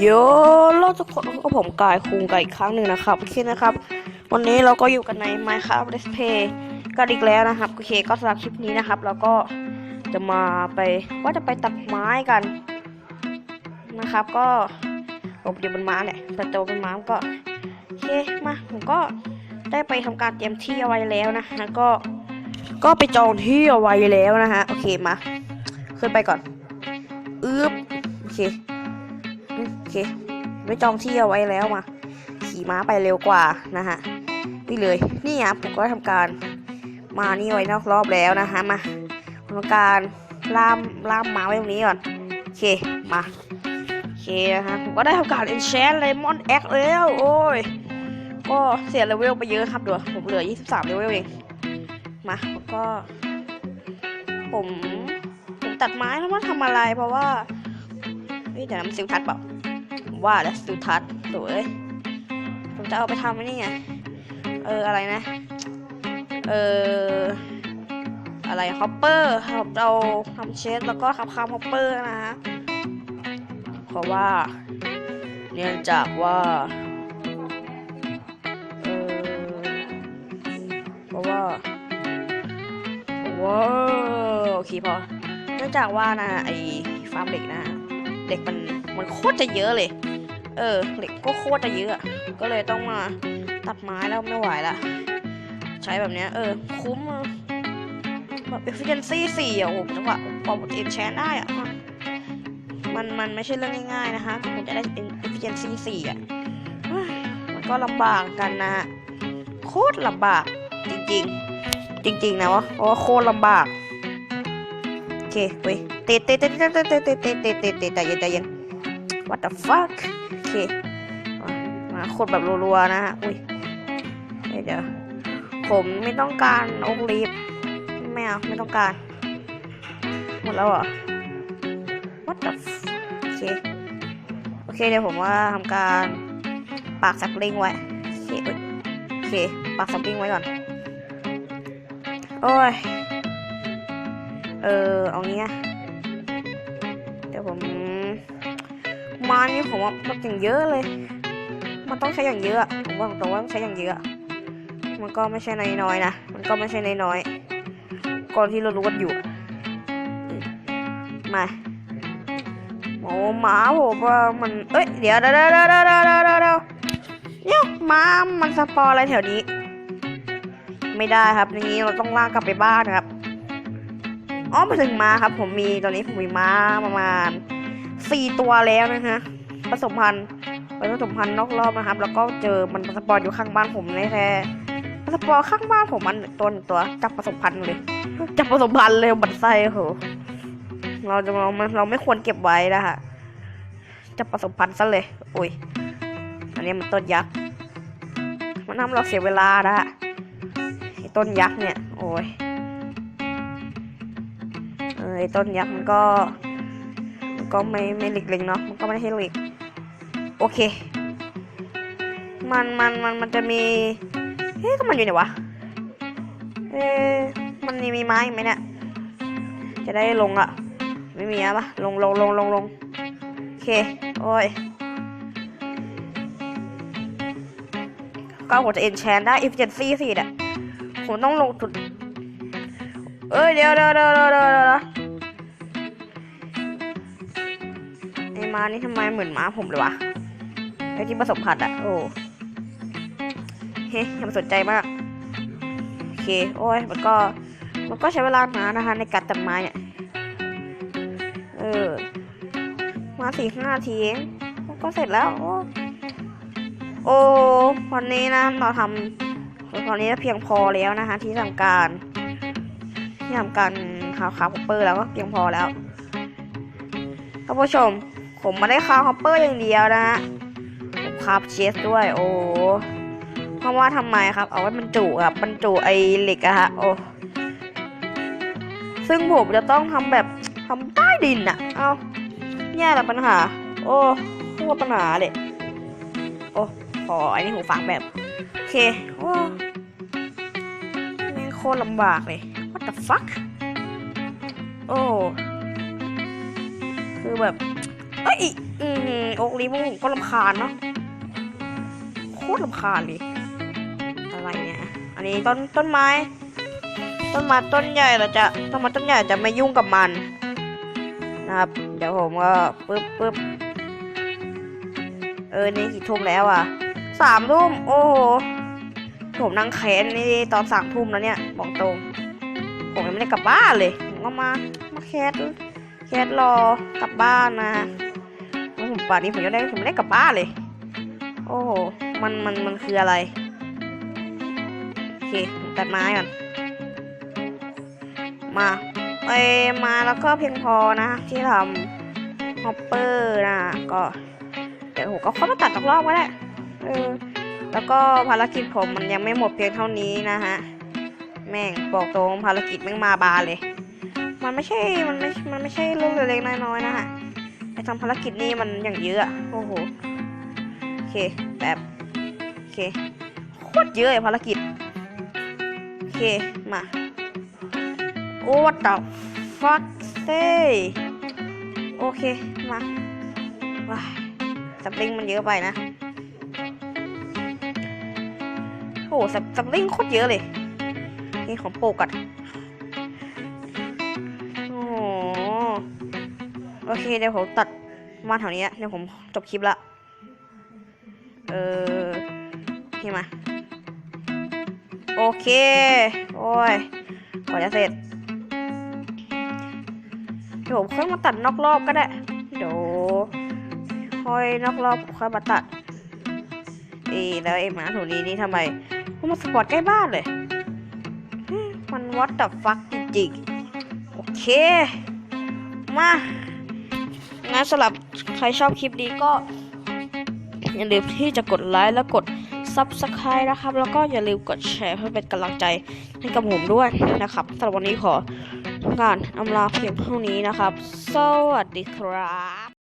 โยโลทุกคนก็ผมกายคุงกันอีกครั้งหนึ่งนะครับ โอเคนะครับ วันนี้เราก็อยู่กันใน Minecraft Let's Play กันอีกแล้วนะครับ โอเค ก็สำหรับคลิปนี้นะครับ เราก็จะมาไปว่าจะไปตัดไม้กัน นะครับ ก็ผมอยู่บนม้าเนี่ยแต่ตัวบนม้าก็โอเค มา ผมก็ได้ไปทำการเตรียมที่เอาไว้แล้วนะแล้วก็ ก็ไปจองที่เอาไว้แล้วนะฮะ โอเค มา ขึ้นไปก่อน อึ๊บ โอเค เคไว้จองที่เอาไว้แล้วมา ขี่ม้าไปเร็วกว่านะฮะนี่เลยนี่ครับผมก็ทำการมานี่ไว้นอกรอบแล้วนะฮะมาทำการล่ามล่ามม้าไว้ตรงนี้ก่อนโอเคมาโอเคนะฮะผมก็ได้ทำการ enchant lemon egg แล้วโอ้ยก็เสียเลเวลไปเยอะครับเดี๋ยวผมเหลือ 23เลเวลเองมาผมก็ ผมผมตัดไม้แล้วว่าทำอะไรเพราะว่าเฮ้ยเดี๋ยวนะมันซิลทัดเปล่า ว่าแล้วซิลทัดสวยผมจะเอาไปทำไอ้นี่ไง เอออะไรนะ เอออะไรฮอปเปอร์ครับเราทำเชสแล้วก็ทำคามฮอปเปอร์นะฮะเพราะว่า เนื่องจากว่าเออเพราะว่าว้าโอเคพอเนื่องจากว่านะไอฟาร์มเหล็กนะเหล็กมัน มันโคตรจะเยอะเลย เออเหล็กก็โคตรจะเยอะอะ ก็เลยต้องมาตัดไม้แล้วไม่ไหวละ ใช้แบบเนี้ยเออ คุ้มอะแบบ efficiency สี่อะโอ้จังหวะพอผมเอ็นแชนได้อะมันมันไม่ใช่เรื่องง่ายๆนะคะผมจะได้ efficiency สี่อะมันก็ลำบากกันนะฮะโคตรลำบากจริงๆ จริง ๆ นะวะเพราะว่าโคตรลำบากโอเคเว้ยเตะเตะเตะเตะเตะเตะเตะเตะเตะเตะเตะใจเย็นใจเย็น what the fuck โอเค มามาขดแบบรัวๆนะฮะ อุ้ยเดี๋ยว ผมไม่ต้องการโอกลีฟไม่เอา ไม่ต้องการ หมดแล้วเหรอ what the f โอเค โอเค เดี๋ยวผมว่าทำการปากสับลิงไว้ โอเคโอเค ปากสับลิงไว้ก่อน โอ้ย เออ เอางี้นะเดี๋ยวผม มานี่ผมว่ามันอย่างเยอะเลย มันต้องใช้อย่างเยอะผมว่าตรงว่าต้องใช้อย่างเยอะ มันก็ไม่ใช่น้อยน้อยนะ มันก็ไม่ใช่น้อยน้อยก่อนที่เรารู้กันอยู่ มาโอ้หมาผมว่ามัน เอ้ย เดี๋ยวเดี๋ยวเดี๋ยวเดี๋ยวเดี๋เดียวเนี่ยมามันสปอร์อะไรแถวนี้ ไม่ได้ครับอย่างนี้เราต้องลากกลับไปบ้านครับ อ๋อมาถึงมาครับ ผมมีตอนนี้ผมมีม้าประมาณ สี่ตัวแล้วนะฮะผสมพันธุ์ไปผสมพันธุ์นอกรอบนะครับ แล้วก็เจอมันสปอร์อยู่ข้างบ้านผมเลยแท้สปอร์ข้างบ้านผมมันตัวหนึ่งตัวจับผสมพันธุ์เลยจับผสมพันธุ์เลยบัดไส้โหเราจะเราเราไม่ควรเก็บไว้นะฮะจับผสมพันธุ์ซะเลยโอ้ยอันนี้มันต้นยักษ์มันทำเราเสียเวลานะฮะไอ้ต้นยักษ์เนี่ย โอ้ยไอ้ต้นยักษ์มันก็ ก็ไม่ไม่หลีกเลงเนาะมันก็ไม่ใช่หลีกโอเค มันมันมันมันจะมีเฮ้ยก็มันอยู่ไหนวะเอ๊มันมีมีไม้ไหมเนี่ยจะได้ลงอะไม่มีอะปะลงลงลงลงลงโอเคโอ้ยก็ผมจะ enchant ได้ efficiency สี่เนี่ยผมต้องลงทุนเอ้ยเดี๋ยวเดี๋ยวเดี๋ยวเดี๋ยว ม้านี่ทำไมเหมือนม้าผมเลยวะไอ้ที่ผสมพันธุ์อะโอ้เฮ้ยอย่ามาสนใจมาก โอเค โอ้ย มันก็ มันก็ใช้เวลานานนะคะ ในการตัดไม้เนี่ย เออ มาสี่ห้าทีเองมันก็เสร็จแล้ว โอ้โอ้วันนี้นะ เราทำตอนนี้เพียงพอแล้วนะคะ ที่ทำการ ที่ทำการคาวคาวฮอปเปอร์แล้วก็เพียงพอแล้วท่านผู้ชม ผมมาได้คาวฮอปเปอร์อย่างเดียวนะฮะผมคาบเชสด้วย โอ้เพราะว่าทำไมครับ เอาไว้บรรจุครับบรรจุไอเหล็กอะฮะโอ้ซึ่งผมจะต้องทำแบบทำใต้ดินอะเอาแย่ละปัญหา โอ้โคตรปัญหาเลยโอ้ขออันนี้หูฟังแบบโอเคโอ้แม่งโคตรลำบากเลย what the fuck โอ้ คือแบบ เอ้ยอืมโอกลีพวกผมก็ลำคาญเนาะโคตรลำคาญเลยอะไรเนี่ยอันนี้ต้นต้นไม้ ต้นไม้ต้นใหญ่เราจะต้นไม้ต้นใหญ่จะไม่ยุ่งกับมันนะครับ เดี๋ยวผมก็ปึ๊บปึ๊บเออนี่กี่ทุ่มแล้วอะสามทุ่มโอ้โหผมนั่งแค้นนี่ตอนสามทุ่มแล้วเนี่ยบอกตรงผมยังไม่ได้กลับบ้านเลยผมก็มามาแคสแคสรอกลับบ้านนะ แล้วผมป่านนี้ผมยังได้ผมไม่ได้กลับบ้านเลย โอ้โห มันมันมันคืออะไร โอเคตัดไม้ก่อน มาเอยมาแล้วก็เพียงพอนะ ที่ทำฮอปเปอร์นะ ก็ เดี๋ยวผมก็เข้ามาตัดตกรอบก็ได้เออแล้วก็ภารกิจผมมันยังไม่หมดเพียงเท่านี้นะฮะ แม่งบอกตรงภารกิจแม่งมาบาเลย มันไม่ใช่ มันไม่ มันไม่ใช่เรื่องเล็กๆน้อยๆนะฮะ ทำภารกิจนี่มันอย่างเยอะอะโอ้โหโอเคแบบโอเคโคตรเยอะไอภารกิจโอเคมาโอ้ what the fuck say โอเคมาว้ายสปริงมันเยอะไปนะโอ้โหสปสปริงโคตรเยอะเลยนี่ของโปรกัด โอเคเดี๋ยวผมตัดมาแถวนี้เดี๋ยวผมจบคลิปละ เออโอเคมา โอเค โอ้ยกว่าจะเสร็จ เดี๋ยวผมค่อยมาตัดนอกรอบก็ได้ เดี๋ยวค่อยนอกรอบค่อยมาตัด เอ้แล้วไอ้หมาตัวนี้นี่ทำไมมันมาสปอร์ตใกล้บ้านเลย มันวัดดับฟักจริงๆ โอเค มา งั้นสำหรับใครชอบคลิปนี้ก็อย่าลืมที่จะกดไลค์และกด Subscribe นะครับ แล้วก็อย่าลืมกดแชร์เพื่อเป็นกำลังใจให้กับผมด้วยนะครับสำหรับวันนี้ขอการอำลาเพียงเท่านี้นะครับ สวัสดีครับ